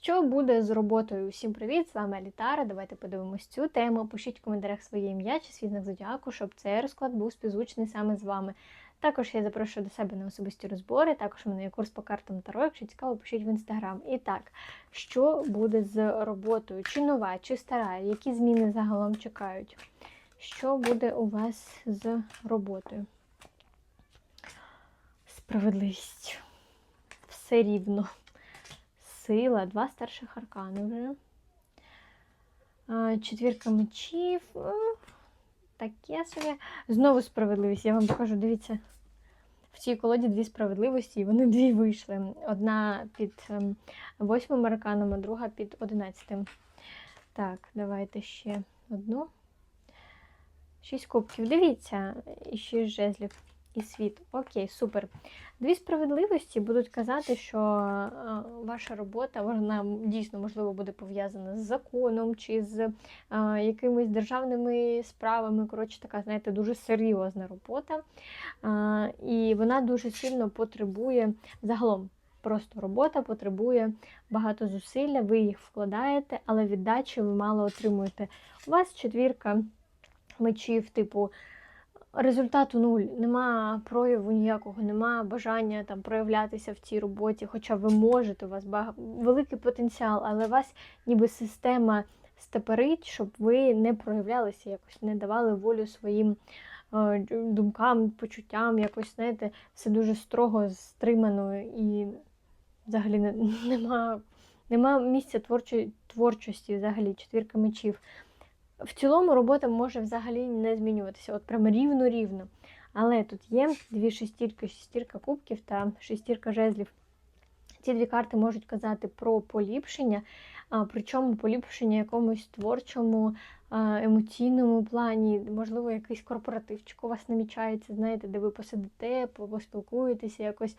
Що буде з роботою? Всім привіт! З вами Алітара. Давайте подивимось цю тему. Пишіть в коментарях своє ім'я чи свій знак зодіаку, щоб цей розклад був співзвучний саме з вами. Також я запрошую до себе на особисті розбори. Також у мене є курс по картам Таро. Якщо цікаво, пишіть в інстаграм. І так, що буде з роботою? Чи нова, чи стара? Які зміни загалом чекають? Що буде у вас з роботою? Справедливість. Все рівно. Сила, два старших аркани вже. Четвірка мечів. Таке собі. Знову справедливість. Я вам покажу, дивіться. В цій колоді дві справедливості, і вони дві вийшли. Одна під ем, восьмим арканом, а друга під одинадцятим. Так, давайте ще одну. Шість кубків. Дивіться, і шість жезлів. І світ. Окей, супер. Дві справедливості будуть казати, що е, ваша робота вона дійсно можливо буде пов'язана з законом чи з е, якимись державними справами. Коротше, така, знаєте, дуже серйозна робота. Е, і вона дуже сильно потребує загалом. Просто робота потребує багато зусилля, ви їх вкладаєте, але віддачі ви мало отримуєте. У вас четвірка мечів, типу. Результату нуль, нема прояву ніякого, нема бажання там проявлятися в цій роботі, хоча ви можете, у вас бага... великий потенціал, але вас ніби система степерить, щоб ви не проявлялися якось, не давали волю своїм е, думкам, почуттям, якось, знаєте, все дуже строго стримано і взагалі не, нема, нема місця творчої, творчості, взагалі, четвірка мечів. В цілому робота може взагалі не змінюватися, от прям рівно-рівно. Але тут є дві шестірки, шестірка кубків та шестірка жезлів. Ці дві карти можуть казати про поліпшення, причому поліпшення якомусь творчому, емоційному плані, можливо, якийсь корпоративчик у вас намічається, знаєте, де ви посидите, поспілкуєтеся, якось,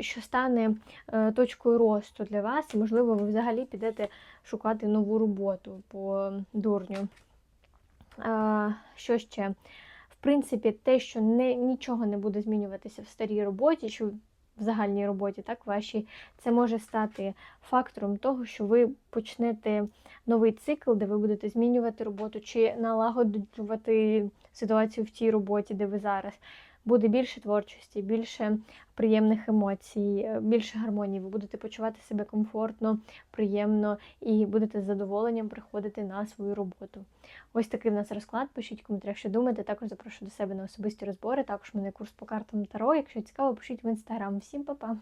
що стане е, точкою росту для вас, і, можливо, ви взагалі підете шукати нову роботу по дурню. Що ще? В принципі, те, що не, нічого не буде змінюватися в старій роботі, чи в загальній роботі, так, вашій, це може стати фактором того, що ви почнете новий цикл, де ви будете змінювати роботу, чи налагоджувати ситуацію в тій роботі, де ви зараз. Буде більше творчості, більше приємних емоцій, більше гармонії. Ви будете почувати себе комфортно, приємно і будете з задоволенням приходити на свою роботу. Ось такий в нас розклад. Пишіть в коментарях, що думаєте. Також запрошую до себе на особисті розбори. Також мене курс по картам Таро. Якщо цікаво, пишіть в інстаграм. Всім па-па!